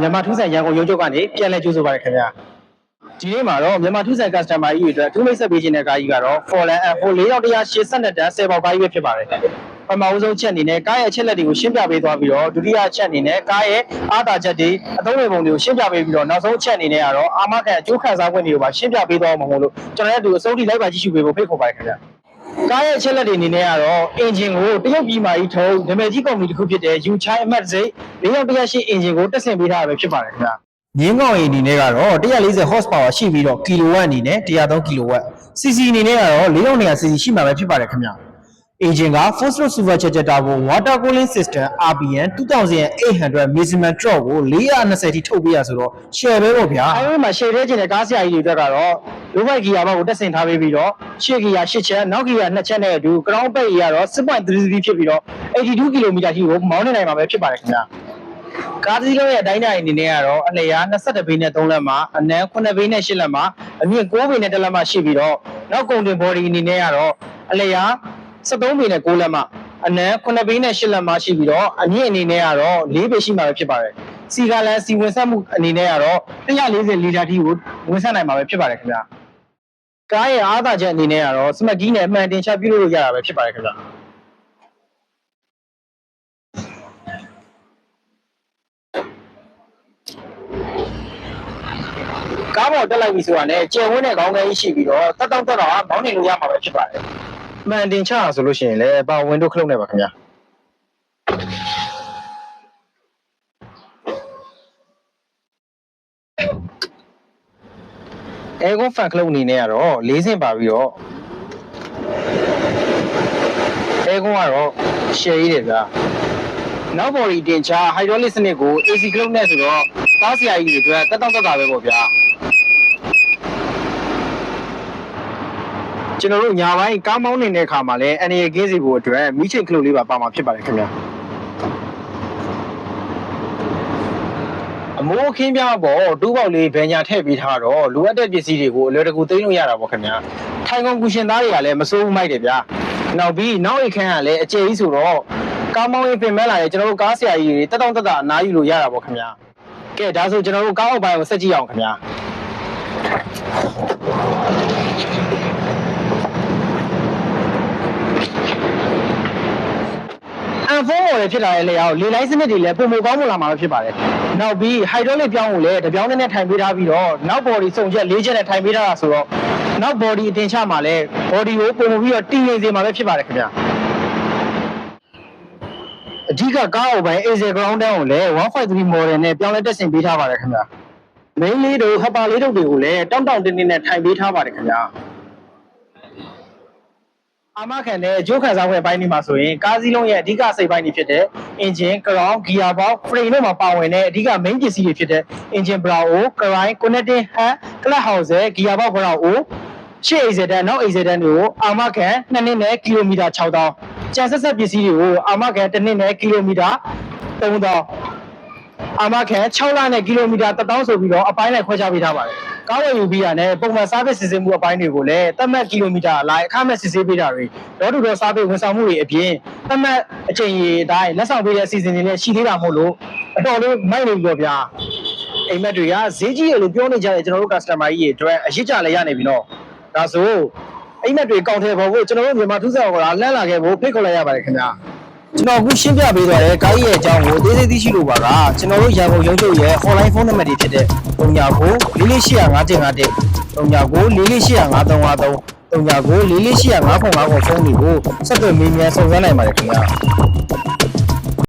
မြန်မာထူးဆန်ရန်ကုန်ရုံးချုပ်ကနေပြန်လည်ကြိုဆိုပါရခင်ဗျာဒီနေ့မှာတော့မြန်မာထူးဆန် customer ကြီးတွေအတွက်အထူးမိတ်ဆက်ပေးခြင်းတဲ့ကားကြီးကတော့ Forlan F4 4182တန်း10ပေါက်ကားကြီးပဲဖြစ်ပါတယ်ပထမဦးဆုံးချက်အနေနဲ့ကားရဲ့အချက်လက်တွေကိုရှင်းပြပေးသွားပြီးတော့ဒုတိယချက်အနေနဲ့ကားရဲ့အားသာချက်တွေအသုံးဝင်ပုံတွေကိုရှင်းပြပေးပြီးတော့နောက်ဆုံးချက်အနေနဲ့ကတော့အာမခံအကျိုးခံစားခွင့်တွေကိုပါရှင်းပြပေးသွားမှာမို့လို့ကျွန်တော်တို့အစိုးရလိုက်ပါကြည့်ရှုပေးဖို့ဖိတ်ခေါ်ပါတယ်ခင်ဗျာ ကားရဲ့အချက်လက်တွေအနေနဲ့ကတော့အင်ဂျင်ကိုတရုတ်ပြည်မှာကြီးထုံးနာမည်ကြီးကုမ္ပဏီတစ်ခုဖြစ်တဲ့ U Chai အမှတ်စိတ်4108အင်ဂျင်ကိုတက်ဆင်ပေးထားရပဲဖြစ်ပါတယ်ခင်ဗျာ။မြင်းကောင်အင်အနေနဲ့ကတော့140 horsepower ရှိပြီးတော့ kilowatt အနေနဲ့103 kilowatt cc အနေနဲ့ကတော့4200 cc ရှိမှာပဲဖြစ်ပါတယ်ခင်ဗျာ။ engine က four stroke supercharger turbo water cooling system RPM 2800 maximum torque ကို420ထိထုတ်ပေးရဆိုတော့ share ပဲပေါ့ဗျာ။အဲဒီမှာ share ထဲကျင်တဲ့ကားဆရာကြီးတွေအတွက်ကတော့ low bike gear ဘောက်ကိုတက်ဆင်ထားပေးပြီးတော့ရှေ့ gear 8ချက်နောက် gear 2ချက်နဲ့အတူ ground peg ကြီးကတော့6.33ဖြစ်ပြီးတော့82 km ထိကိုမောင်းနေနိုင်မှာပဲဖြစ်ပါတယ်ခင်ဗျာ။ကားတစ်စီးလုံးရဲ့အတိုင်းအတာအနေနဲ့ကတော့အလျာ22ဘီနဲ့3လက်မှာအနည်း9ဘီနဲ့8လက်မှာအမြင့်9ဘီနဲ့1လက်မှာရှိပြီးတော့နောက်ကုန်တင် body အနေနဲ့ကတော့အလျာ 73ဘီနဲ့9လက်မှာအနည်း9ဘီနဲ့8လက်မှာရှိပြီးတော့အမြင့်အနေနဲ့ကတော့4ဘီရှိမှာပဲဖြစ်ပါတယ်။စီကလန်စီဝင်ဆက်မှုအနေနဲ့ကတော့140လီတာထိကိုဝင်ဆက်နိုင်မှာပဲဖြစ်ပါတယ်ခင်ဗျာ။ကားရဲ့အားသာချက်အနေနဲ့ကတော့စမတ်ကြီးနဲ့အမှန်တင်ချပြုလုပ်လို့ရတာပဲဖြစ်ပါတယ်ခင်ဗျာ။ကားပေါ်တက်လိုက်ပြီဆိုတာနဲ့ကျယ်ဝန်းတဲ့ခေါင်းကလေးရှိပြီးတော့တက်တောင့်တက်တော့မောင်းနေလို့ရမှာပဲဖြစ်ပါတယ်။ မှန်တင်ချတာဆိုလို့ရှိရင်လည်းပါဝင်တို့ခလုတ်နေပါခင်ဗျာ။အဲကွန်ဖန်ခလုတ်အနေနဲ့ကတော့၄ဆင့်ပါပြီးတော့အဲကွန်ကတော့ရှယ်ရေးတယ်ဗျာ။နောက် body တင်ချ hydraulic စနစ်ကို AC ခလုတ်နဲ့ဆိုတော့ကားဆရာကြီးတွေအတွက်တက်တောင့်တက်တာပဲပေါ့ဗျာ။ ကျွန်တော်တို့ညာပိုင်းကားမောင်းနေတဲ့အခါမှာလည်းအနေရကင်းစီဖို့အတွက်မိချိတ်ခလုတ်လေးပါပါမှာဖြစ်ပါတယ်ခင်ဗျာအမိုးအခင်းပြပေါ်တူးပေါက်လေးဗန်ညာထည့်ပေးထားတော့လိုအပ်တဲ့ပစ္စည်းတွေကိုအလွယ်တကူသိမ်းလို့ရတာပေါ့ခင်ဗျာထိုင်ကုန်ကူရှင်သားတွေကလည်းမစိုးဘူးမိုက်တယ်ဗျာနောက်ပြီးနောက်အိတ်ခန်းကလည်းအကျယ်ကြီးဆိုတော့ကားမောင်းရင်ပြင်မဲ့လာရင်ကျွန်တော်တို့ကားဆရာကြီးတွေတက်တောင့်တက်တာအနားယူလို့ရတာပေါ့ခင်ဗျာကဲဒါဆိုကျွန်တော်တို့ကားအောက်ပိုင်းကိုဆက်ကြည့်အောင်ခင်ဗျာ န်ဖုန်းပေါ်ရဖြစ်လာတဲ့လေအောင်လေလိုင်းစနစ်တွေလည်းပုံမကောင်းမလာမှာပဲဖြစ်ပါတယ်။နောက်ပြီး hydraulic ပြောင်းကိုလည်းတပြောင်းနဲ့ထိုင်ပေးထားပြီးတော့နောက် body စုံချက်၄ချက်နဲ့ထိုင်ပေးထားတာဆိုတော့နောက် body အတင်ချမှာလည်း body ကိုပုံပြီးတော့တည်ငြိမ်စေမှာပဲဖြစ်ပါတယ်ခင်ဗျာ။အဓိကကားအုပ်ပိုင်း Acer ground down ကိုလည်း153 model နဲ့ပြောင်းလဲတက်ဆင်ပေးထားပါတယ်ခင်ဗျာ။ main လေးတို့ hopper လေးတို့တွေကိုလည်းတောင့်တောင့်တင်းတင်းနဲ့ထိုင်ပေးထားပါတယ်ခင်ဗျာ။ အာမခံတဲ့အကျိုးခံစားခွင့်ပိုင်းဒီမှာဆိုရင်ကားစီးလုံးရဲ့အဓိကစိတ်ပိုင်းတွေဖြစ်တဲ့ engine, ground, gear box, frame တို့မှာပါဝင်တဲ့အဓိက main ပစ္စည်းတွေဖြစ်တဲ့ engine brow, crane, connecting hub, clutch housing, gear box brow ရှေ့ exit တန်းနောက် exit တန်းတွေကိုအာမခံ2နှစ်နဲ့ကီလိုမီတာ6000ကျန်ဆက်ဆက်ပစ္စည်းတွေကိုအာမခံ1နှစ်နဲ့ကီလိုမီတာ3000အာမခံ6လနဲ့ကီလိုမီတာ1000ဆိုပြီးတော့အပိုင်းလိုက်ခွဲခြားပေးထားပါတယ် ကားဝယ်ယူပြီးရတဲ့ပုံမှန် service စစ်ဆေးမှုအပိုင်းတွေကိုလည်းသတ်မှတ်ကီလိုမီတာအလိုက်အခမဲ့စစ်ဆေးပေးတာတွေတော့တူတော့ service ဝန်ဆောင်မှုတွေအပြင်သတ်မှတ်အချိန်ကြီးအတိုင်းလက်ဆောင်ပေးတဲ့အစီအစဉ်တွေလည်းရှိသေးတာမို့လို့အတော်လေးမိုက်နေပြီတော့ဗျာအိမ်မက်တွေကဈေးကြီးရလို့ပြောနေကြတဲ့ကျွန်တော်တို့ customer ကြီးတွေအတွက်အရစ်ကြလည်းရနေပြီနော်ဒါဆိုအိမ်မက်တွေကောက်ထဲပေါ်ဖို့ကျွန်တော်တို့မြန်မာထူးဆန်းကောင်ကလမ်းလာခဲ့ဖို့ဖိတ်ခေါ်လိုက်ရပါတယ်ခင်ဗျာ ကျွန်တော်အခုရှင်းပြပေးသွားတဲ့ကားကြီးရဲ့အကြောင်းကိုအသေးသေးသိရှိလို့ပါကကျွန်တော်တို့ရန်ကုန်ရုံးချုပ်ရဲ့ hotline ဖုန်းနံပါတ်တွေဖြစ်တဲ့39 448555 39 44855353 39 448555ဖုန်းတွေကိုဆက်သွယ်မေးမြန်းစုံစမ်းနိုင်ပါတယ်ခင်ဗျာ